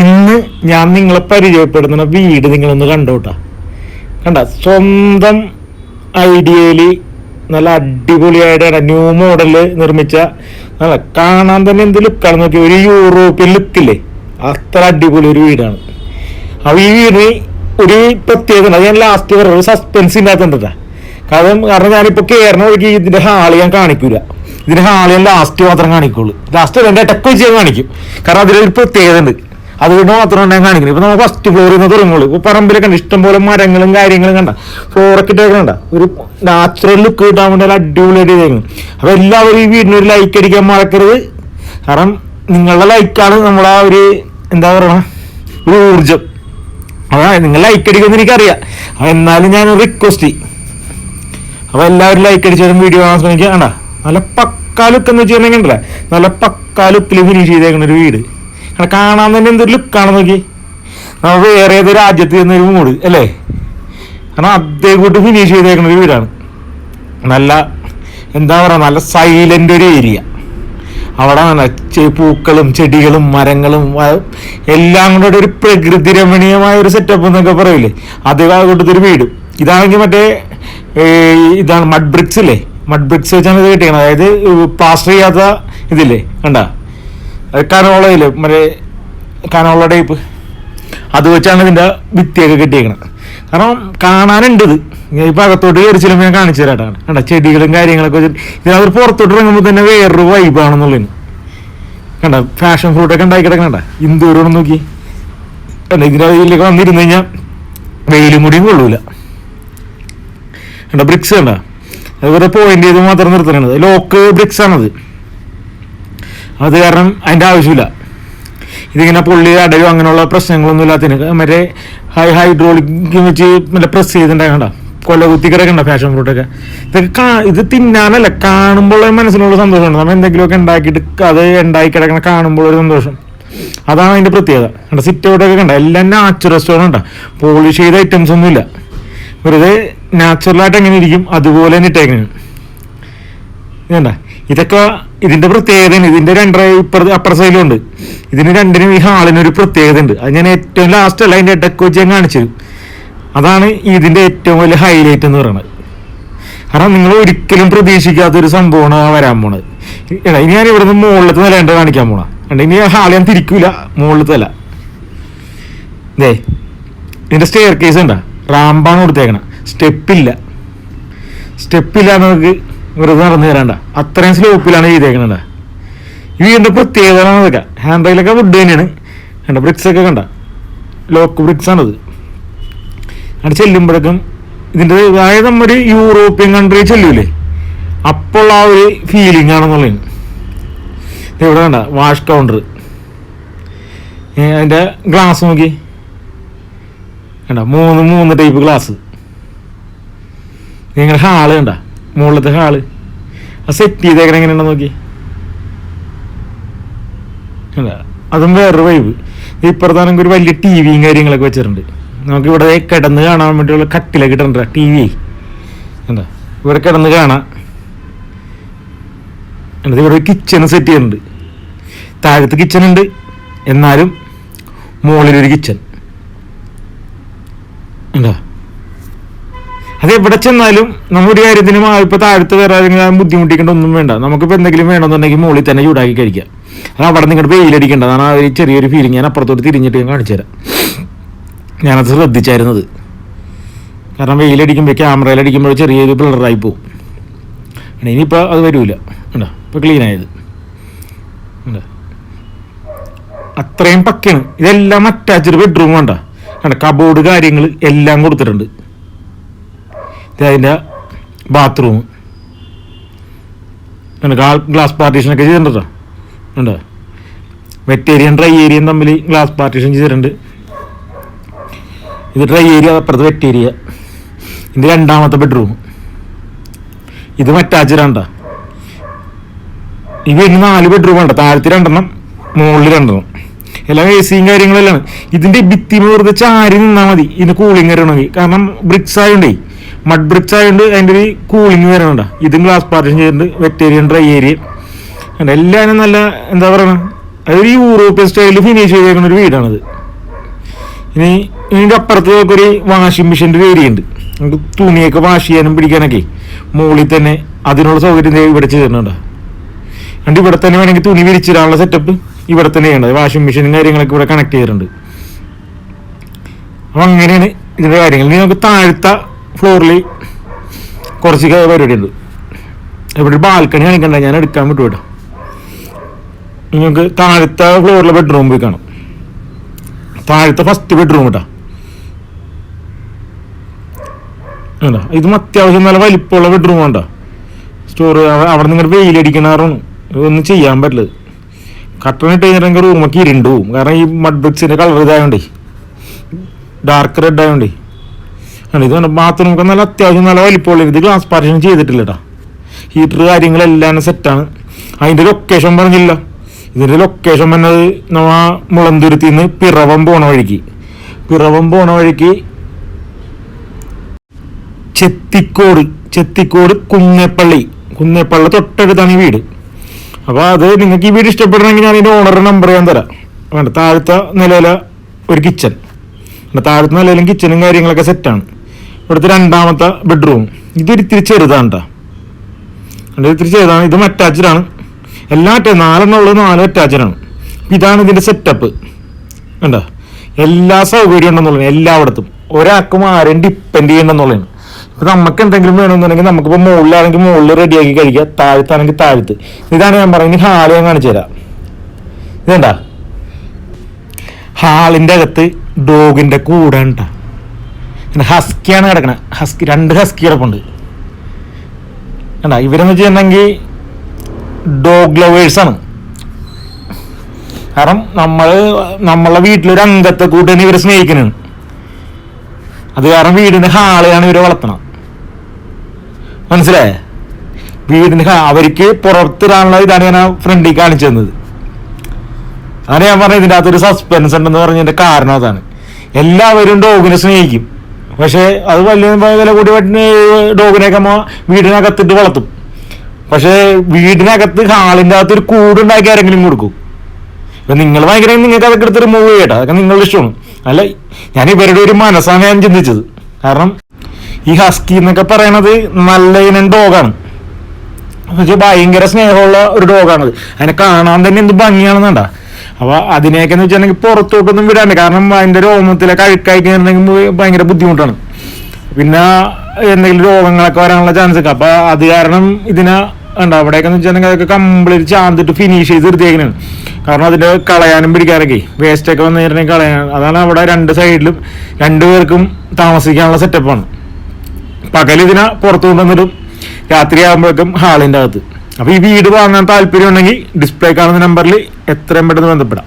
ഇന്ന് ഞാൻ നിങ്ങളെ പരിചയപ്പെടുത്തുന്ന വീട് നിങ്ങളൊന്ന് കണ്ടോട്ടാ. കണ്ട സ്വന്തം ഐഡിയയിൽ നല്ല അടിപൊളിയായിട്ട് ന്യൂ മോഡൽ നിർമ്മിച്ച നല്ല കാണാൻ തന്നെ എന്ത് ലുക്കാണ് നോക്കി ഒരു യൂറോപ്യൻ ലുക്കില്ലേ അത്ര അടിപൊളി ഒരു വീടാണ്. അപ്പൊ ഈ വീടിന് ഒരു പ്രത്യേകത. അത് ഞാൻ ലാസ്റ്റ് പറയാം ഒരു സസ്പെൻസ് ഇല്ലാത്തണ്ടാ കാരണം കാരണം ഞാനിപ്പോ കയറുന്ന വഴിക്ക് ഇതിന്റെ ഹാൾ ഞാൻ കാണിക്കൂല. ഇതിന്റെ ഹാൾ ഞാൻ ലാസ്റ്റ് മാത്രം കാണിക്കുള്ളൂ. ലാസ്റ്റ് രണ്ടേ ടെക്കോ ചെയ്യാൻ കാണിക്കും. കാരണം അതിലൊരു പ്രത്യേകത ഉണ്ട്. അതുകൊണ്ട് മാത്രമാണ് ഞാൻ കാണിക്കുന്നത്. ഇപ്പൊ നമ്മൾ ഫസ്റ്റ് ഫ്ലോറിൽ നിന്ന് തുടങ്ങുള്ളൂ. ഇപ്പൊ പറമ്പിലൊക്കെ ഉണ്ട്. ഇഷ്ടംപോലെ മരങ്ങളും കാര്യങ്ങളും കണ്ട. ഫ്ലോറൊക്കെ ഇട്ടേക്കണ്ട ഒരു നാച്ചുറൽ ലുക്ക് കിട്ടാൻ വേണ്ടി അടിപൊളിയായിട്ട് ചെയ്തേക്കുന്നു അപ്പൊ എല്ലാവരും ഈ വീടിന് ഒരു ലൈക്ക് അടിക്കാൻ മറക്കരുത്. കാരണം നിങ്ങളുടെ ലൈക്കാണ് നമ്മളാ ഒരു എന്താ പറയണ? ഒരു ഊർജം അതാ നിങ്ങൾ ലൈക്ക് അടിക്കുമെന്ന് എനിക്കറിയാം. അപ്പൊ എന്നാലും ഞാൻ റിക്വസ്റ്റ് അപ്പൊ എല്ലാവരും ലൈക്ക് അടിച്ചാലും വീഡിയോ കാണാൻ ശ്രമിക്കുക. കണ്ട? നല്ല പക്കാലുക്ക് എന്ന് വെച്ചിട്ടുണ്ടെങ്കിൽ നല്ല പക്കാലുക്കിൽ ഫിനിഷ് ചെയ്തേക്കുന്ന ഒരു വീട്. കാരണം കാണാൻ തന്നെ എന്തൊരു ലുക്കാണ് നോക്കി. നമ്മൾ വേറെ ഏത് രാജ്യത്ത് ചെന്നൊരു മൂട് അല്ലേ? കാരണം അതേ കൂട്ട് ഫിനിഷ് ചെയ്തേക്കുന്ന ഒരു വീടാണ്. നല്ല എന്താ പറയുക നല്ല സൈലന്റ് ഒരു ഏരിയ അവിടെ പൂക്കളും ചെടികളും മരങ്ങളും എല്ലാം കൂടെ ഒരു പ്രകൃതി രമണീയമായ ഒരു സെറ്റപ്പ് എന്നൊക്കെ പറയില്ലേ? അദ്ദേഹം കൂട്ടത്തൊരു ഒരു വീട്. ഇതാണെങ്കിൽ മറ്റേ ഇതാണ് മഡ് ബ്രിക്സ് അല്ലേ മഡ് ബ്രിക്സ് വെച്ചാണ് ഇത് കിട്ടിയത് അതായത് പ്ലാസ്റ്റർ ചെയ്യാത്ത ഇതില്ലേ? കണ്ട? കനോളയില്ലേ മറ്റേ കനോള ടൈപ്പ്. അത് വെച്ചാണ് ഇതിന്റെ ഭിത്തിയൊക്കെ കെട്ടിയേക്കണത് കാരണം കാണാനുണ്ട് ഇത്. ഞാൻ ഇപ്പൊ അകത്തോട്ട് കയറി ചെല്ലുമ്പോൾ ഞാൻ കാണിച്ചു തരാട്ടാണ് കണ്ട? ചെടികളും കാര്യങ്ങളൊക്കെ വെച്ചിട്ട് ഇതിനവർ പുറത്തോട്ട് ഇറങ്ങുമ്പോൾ തന്നെ വേറൊരു വൈബാണെന്നുള്ളതിന് കണ്ട? ഫാഷൻ ഫ്രൂട്ടൊക്കെ ഉണ്ടാക്കി കിടക്കണണ്ട ഇന്ദൂരോട് നോക്കി. കണ്ട? ഇതിനകത്തിലേക്ക് വന്നിരുന്നു കഴിഞ്ഞാൽ വെയിലും കൂടിയും കൊള്ളൂല. കണ്ട? ബ്രിക്സ് കണ്ട? വെറുതെ പോയിന്റ് ചെയ്ത് മാത്രം നിർത്തണത്. ലോക്ക് ബ്രിക്സ് ആണത്. അത് കാരണം അതിന്റെ ആവശ്യമില്ല. ഇതിങ്ങനെ പൊള്ളി അടയോ അങ്ങനെയുള്ള പ്രശ്നങ്ങളൊന്നും ഇല്ലാത്തതിന്. മറ്റേ ഹൈ ഹൈഡ്രോളിക് വെച്ച് മറ്റേ പ്രസ് ചെയ്തിട്ടുണ്ടാകണ്ട കൊല കുത്തി കിടക്കണ്ട ഫാഷൻ ഫ്രൂട്ടൊക്കെ ഇതൊക്കെ ഇത് തിന്നാനല്ല കാണുമ്പോൾ മനസ്സിനുള്ള സന്തോഷമാണ്. നമ്മൾ എന്തെങ്കിലുമൊക്കെ ഉണ്ടാക്കിയിട്ട് അത് ഉണ്ടാക്കി കിടക്കണ കാണുമ്പോൾ ഒരു സന്തോഷം. അതാണ് അതിന്റെ പ്രത്യേകത. കണ്ട? സിറ്റ് ഔട്ടൊക്കെ കണ്ട? എല്ലാം നാച്ചുറൽ ഉണ്ടാ പോളിഷ് ചെയ്ത ഐറ്റംസ് ഒന്നും ഇല്ല. വെറുതെ നാച്ചുറലായിട്ട് എങ്ങനെ ഇരിക്കും? അതുപോലെ തന്നെ ഇട്ടേക്കുന്നത് ഇതണ്ട? ഇതൊക്കെ ഇതിന്റെ പ്രത്യേകത ഇതിന്റെ രണ്ടര ഇപ്പുറ അപ്പുറ സൈഡിലും ഉണ്ട് ഇതിന് രണ്ടിനും ഈ ഹാളിന് ഒരു പ്രത്യേകത ഉണ്ട് അത് ഞാൻ ഏറ്റവും ലാസ്റ്റ് അല്ല അതിന്റെ ഇടയ്ക്ക് വെച്ച് ഞാൻ കാണിച്ചു തരും. അതാണ് ഇതിന്റെ ഏറ്റവും വലിയ ഹൈലൈറ്റ് എന്ന് പറയുന്നത് കാരണം നിങ്ങൾ ഒരിക്കലും പ്രതീക്ഷിക്കാത്ത ഒരു സംഭവമാണ് വരാൻ പോണത്. എടാ, ഇനി ഞാൻ ഇവിടുന്ന് മുകളിലത്തെ നില ഉണ്ട് കാണിക്കാൻ പോണ കണ്ട ഇനി ഹാൾ ഞാൻ തിരിക്കൂല മുകളിലത്തെ നില ദേ ഇതിന്റെ സ്റ്റെയർ കേസ് ഉണ്ടാ? റാമ്പാണ് കൊടുത്തേക്കണ. സ്റ്റെപ്പില്ല സ്റ്റെപ്പില്ല നമുക്ക് വെറുതെ നടന്നു തരാണ്ട അത്രയും സ്ലോപ്പിലാണ് ചെയ്തേക്കണണ്ട ഈ വീടിന്റെ പ്രത്യേകത അതൊക്കെ ഹാൻഡ് റൈലൊക്കെ വുഡ് തന്നെയാണ്. കണ്ട ബ്രിക്സ് ഒക്കെ കണ്ട? ലോക്ക് ബ്രിക്സ് ആണത്. അവിടെ ചെല്ലുമ്പോഴേക്കും ഇതിന്റെ അതായത് നമ്മുടെ യൂറോപ്യൻ കൺട്രി ചെല്ലൂലേ? അപ്പോൾ ആ ഒരു ഫീലിംഗ് ആണെന്നുള്ളതാണ്. ദേ ഇവിടെ കണ്ട വാഷ് കൗണ്ടർ അതിന്റെ ഗ്ലാസ് നോക്കി. കണ്ട മൂന്ന് മൂന്ന് ടൈപ്പ് ഗ്ലാസ് നിങ്ങൾ ഹാൾ കണ്ട? മുകളിലത്തെ ഹാൾ. ആ സെറ്റ് ചെയ്തേക്കണ എങ്ങനെയാണ് നോക്കി. അല്ല അതും വേറൊരു വൈബ് ഇപ്പുറത്താണെങ്കിൽ ഒരു വലിയ ടി വിയും കാര്യങ്ങളൊക്കെ വെച്ചിട്ടുണ്ട്. നമുക്ക് ഇവിടെ കിടന്ന് കാണാൻ വേണ്ടിയുള്ള കട്ടിലൊക്കെ ഇട്ടിട്ടുണ്ട് ടി വി എന്താ ഇവിടെ കിടന്ന് കാണാം. എന്നിട്ട് ഇവിടെ കിച്ചൺ സെറ്റ് ചെയ്യുന്നുണ്ട്. താഴത്ത് കിച്ചൺ ഉണ്ട്. എന്നാലും മുകളിലൊരു കിച്ചൺ ഉണ്ടോ അത് എവിടെ ചെന്നാലും നമ്മുടെ കാര്യത്തിന് ഇപ്പൊ താഴത്ത് വേറെ ആരെങ്കിലും ബുദ്ധിമുട്ടിക്കേണ്ട ഒന്നും വേണ്ട. നമുക്കിപ്പോ എന്തെങ്കിലും വേണമെന്നുണ്ടെങ്കിൽ മുകളിൽ തന്നെ ചൂടാക്കി കഴിക്കാം. അത് അവിടെ നിങ്ങളുടെ വെയിലടിക്കേണ്ട. അതാണ് ആ ഒരു ചെറിയൊരു ഫീലിംഗ് ഞാൻ അപ്പുറത്തോട്ട് തിരിഞ്ഞിട്ട് ഞാൻ കാണിച്ചു തരാം. ഞാനത് ശ്രദ്ധിച്ചായിരുന്നത് കാരണം വെയിലടിക്കുമ്പോൾ ക്യാമറയിലടിക്കുമ്പോൾ ചെറിയൊരു ബ്ലറായി പോകും ഇനിയിപ്പോൾ അത് വരൂല. ഉണ്ടോ ഇപ്പോൾ ക്ലീൻ ആയത്. അത്രയും പക്കയാണ്. ഇതെല്ലാം അറ്റാച്ച്ഡ് ബെഡ്റൂം വേണ്ട കണ്ട? കബോർഡ് കാര്യങ്ങൾ എല്ലാം കൊടുത്തിട്ടുണ്ട്. അതിന്റെ ബാത്റൂം ഗ്ലാസ് പാർട്ടീഷനൊക്കെ ചെയ്തിട്ടുണ്ടോ ഉണ്ട്. വെറ്റ് ഏരിയയും ഡ്രൈ ഏരിയയും തമ്മിൽ ഗ്ലാസ് പാർട്ടീഷൻ ചെയ്തിട്ടുണ്ട്. ഇത് ഡ്രൈ ഏരിയ അപ്പുറത്ത് വെറ്റ് ഏരിയ ഇത് രണ്ടാമത്തെ ബെഡ്റൂം ഇത് മറ്റാച്ചിരണ്ട ഈ വീടിന് നാല് ബെഡ്റൂം ഉണ്ട്. താഴത്ത് രണ്ടെണ്ണം മുകളിൽ രണ്ടെണ്ണം. എല്ലാം എ സിയും കാര്യങ്ങളെല്ലാം ഇതിന്റെ ഭിത്തി വെറുതെ ചാരി നിന്നാൽ മതി. ഇതിന് കൂളിംഗ് വരണമെങ്കിൽ കാരണം ബ്രിക്സ് ആയതുകൊണ്ടേ മഡ് ബ്രിക്സ് ആയതുകൊണ്ട് അതിന്റെ ഒരു കൂളിംഗ് വരണുണ്ട്. ഇതും ഗ്ലാസ് പാർട്ടീഷൻ ചെയ്തിട്ടുണ്ട്. വെറ്റേരിയൻ ഡ്രൈ ഏരിയ എല്ലാം നല്ല എന്താ പറയുക അതൊരു യൂറോപ്യൻ സ്റ്റൈലിൽ ഫിനിഷ് ചെയ്തേക്കുന്ന ഒരു വീടാണത്. ഇനി ഇതിന്റെ അപ്പുറത്ത് ഒരു വാഷിംഗ് മെഷീന്റെ ഒരു ഏരിയ ഉണ്ട്. നമുക്ക് തുണിയൊക്കെ വാഷ് ചെയ്യാനും പിടിക്കാനൊക്കെ മുകളിൽ തന്നെ അതിനുള്ള സൗകര്യം ഇവിടെ ചെയ്തിട്ടുണ്ട്. അതുകൊണ്ട് ഇവിടെ തന്നെ വേണമെങ്കിൽ തുണി വിരിച്ചിടാനുള്ള സെറ്റപ്പ് ഇവിടെ തന്നെ ചെയ്യേണ്ടത് വാഷിംഗ് മെഷീനും കാര്യങ്ങളൊക്കെ ഇവിടെ കണക്ട് ചെയ്തിട്ടുണ്ട്. അപ്പം അങ്ങനെയാണ് ഇതിന്റെ കാര്യങ്ങൾ. നമുക്ക് താഴത്തെ ഫ്ലോറിൽ കുറച്ച് പരിപാടി ഉണ്ട് ഇവിടെ ബാൽക്കണി കാണിക്കണ്ട ഞാൻ എടുക്കാൻ വിട്ടു കേട്ടോ. നിങ്ങൾക്ക് താഴത്തെ ഫ്ലോറിലെ ബെഡ്റൂം പോയി കാണാം. താഴത്തെ ഫസ്റ്റ് ബെഡ്റൂം കേട്ടോ അല്ല ഇതും അത്യാവശ്യം നല്ല വലിപ്പമുള്ള ബെഡ്റൂം വേണ്ട സ്റ്റോർ അവിടെ നിങ്ങൾ വെയിലടിക്കണാറാണ് ഒന്നും ചെയ്യാൻ പറ്റില്ല. കട്ടൺ ഇട്ട് കഴിഞ്ഞിട്ടുണ്ടെങ്കിൽ റൂമൊക്കെ ഇരുണ്ട് കാരണം ഈ മഡ് കളർ ഇതായോണ്ടേ. ഡാർക്ക് റെഡ് ആയോണ്ടേ. ആണ് ഇത് ബാത്റൂം ഒക്കെ നല്ല അത്യാവശ്യം നല്ല വലിപ്പമുള്ള ഇത് ഗ്ലാസ് പാർട്ടീഷൻ ചെയ്തിട്ടില്ല കേട്ടോ ഹീറ്റർ കാര്യങ്ങളെല്ലാം സെറ്റാണ് അതിന്റെ ലൊക്കേഷൻ പറഞ്ഞില്ല. ഇതിന്റെ ലൊക്കേഷൻ പറഞ്ഞത് നമ്മ മുളന്തുരുത്തിൽ നിന്ന് പിറവം പോണ വഴിക്ക്. പിറവം പോണ വഴിക്ക് ചെത്തിക്കോട് ചെത്തിക്കോട് കുന്നേപ്പള്ളി. കുന്നേപ്പള്ളി തൊട്ടടുത്താണ് ഈ വീട്. അപ്പോൾ അത് നിങ്ങൾക്ക് ഈ വീട് ഇഷ്ടപ്പെടണമെങ്കിൽ ഞാൻ ഇതിന്റെ ഓണറുടെ നമ്പർ ഞാൻ തരാം. വേണ്ട താഴത്തെ നിലയിലെ ഒരു കിച്ചൺ താഴത്തെ നിലയിലും കിച്ചണും കാര്യങ്ങളൊക്കെ സെറ്റാണ് ഇവിടുത്തെ രണ്ടാമത്തെ ബെഡ്റൂം ഇതൊരു ഇത്തിരി ചെറുതാണ് കേട്ടോ ഇത്തിരി ചെറുതാണ് ഇതും അറ്റാച്ച്ഡാണ് എല്ലാ നാലെണ്ണം ഉള്ളത് നാല് അറ്റാച്ച്ഡാണ് ഇതാണ് ഇതിന്റെ സെറ്റപ്പ് കണ്ടോ? എല്ലാ സൗകര്യം ഉണ്ടെന്നുള്ളത് എല്ലായിടത്തും. ഒരാൾക്കും ആരെയും ഡിപ്പെൻഡ് ചെയ്യണമെന്നുള്ളതാണ് ഇപ്പം നമുക്ക് എന്തെങ്കിലും വേണമെന്നുണ്ടെങ്കിൽ നമുക്കിപ്പോൾ മുകളിലാണെങ്കിൽ മുകളിൽ റെഡിയാക്കി കഴിക്കുക താഴത്താണെങ്കിൽ താഴത്ത്. ഇതാണ് ഞാൻ പറയുന്നത് ഹാൾ ഞാൻ കാണിച്ചു തരാം. ഇതേണ്ട? ഹാളിന്റെ അകത്ത് ഡോഗിന്റെ കൂടെ ഉണ്ടാ പിന്നെ ഹസ്കിയാണ് കിടക്കണത് ഹസ്കി രണ്ട് ഹസ്കി കിടപ്പുണ്ട്. കണ്ട ഇവരെന്ന് വെച്ചിട്ടുണ്ടെങ്കിൽ ഡോഗ് ലവേഴ്സാണ് കാരണം നമ്മൾ നമ്മളെ വീട്ടിലൊരു അംഗത്തെ കൂട്ടിന് ഇവരെ സ്നേഹിക്കുന്നതാണ് അത് കാരണം വീടിന് ഹാളാണ് ഇവരെ വളർത്തണം. മനസ്സിലായേ? വീടിന് ഹാ അവർക്ക് പുറത്തിടാനുള്ള ഇതാണ് ഞാൻ ഫ്രണ്ടിൽ കാണിച്ചു തന്നത്. അതാണ് ഞാൻ പറഞ്ഞത് ഇതിന്റെ അകത്തൊരു സസ്പെൻസ് ഉണ്ടെന്ന് പറഞ്ഞതിന്റെ കാരണം അതാണ്. എല്ലാവരും ഡോഗിനെ സ്നേഹിക്കും. പക്ഷേ അത് വലിയ വില കൂടി ഡോഗിനെയൊക്കെ നമ്മ വീടിനകത്തിട്ട് വളർത്തും. പക്ഷേ വീടിനകത്ത് ഹാളിന്റെ അകത്ത് ഒരു കൂടുണ്ടാക്കി ആരെങ്കിലും കൊടുക്കും. ഇപ്പം നിങ്ങൾ ഭയങ്കര നിങ്ങൾക്ക് അതൊക്കെ എടുത്ത് റിമൂവ് ചെയ്യട്ടെ അതൊക്കെ നിങ്ങളുടെ ഇഷ്ടമാണ്. അല്ല ഞാൻ ഇവരുടെ ഒരു മനസ്സാണ് ഞാൻ ചിന്തിച്ചത്. കാരണം ഈ ഹസ്കി എന്നൊക്കെ പറയണത് നല്ല ഇനം ഡോഗാണ് ഭയങ്കര സ്നേഹമുള്ള ഒരു ഡോഗാണത് അതിനെ കാണാൻ തന്നെ എന്ത് ഭംഗിയാണെന്നുണ്ടാ അപ്പൊ അതിനെയൊക്കെ എന്ന് വെച്ചിട്ടുണ്ടെങ്കിൽ പുറത്തോട്ടൊന്നും വിടാണ്ട്. കാരണം അതിന്റെ രോമത്തിലൊക്കെ അഴുക്കായി കഴിഞ്ഞിട്ടുണ്ടെങ്കിൽ ഭയങ്കര ബുദ്ധിമുട്ടാണ്. പിന്നെ എന്തെങ്കിലും രോഗങ്ങളൊക്കെ വരാനുള്ള ചാൻസ് ഒക്കെ. അപ്പൊ അത് കാരണം ഇതിനെ ഉണ്ട് അവിടെയൊക്കെ എന്ന് വെച്ചിട്ടുണ്ടെങ്കിൽ അതൊക്കെ കംപ്ലീറ്റ് ചാന്തിട്ട് ഫിനിഷ് ചെയ്ത് നിർത്തിയേക്കണാണ്. കാരണം അതിന്റെ കളയാനും പിടിക്കാനൊക്കെ വേസ്റ്റ് ഒക്കെ വന്നു കഴിഞ്ഞാൽ കളയാൻ അതാണ് അവിടെ രണ്ട് സൈഡിലും രണ്ടു പേർക്കും താമസിക്കാനുള്ള സെറ്റപ്പാണ് പകൽ ഇതിനെ പുറത്തു കൊണ്ടുവന്നിടും. രാത്രി ആകുമ്പോഴേക്കും ഹാളിന്റെ അകത്ത്. അപ്പോൾ ഈ വീട് വാങ്ങാൻ താല്പര്യം ഉണ്ടെങ്കിൽ ഡിസ്പ്ലേ കാണുന്ന നമ്പറിൽ എത്രയും പെട്ടെന്ന് ബന്ധപ്പെടാം.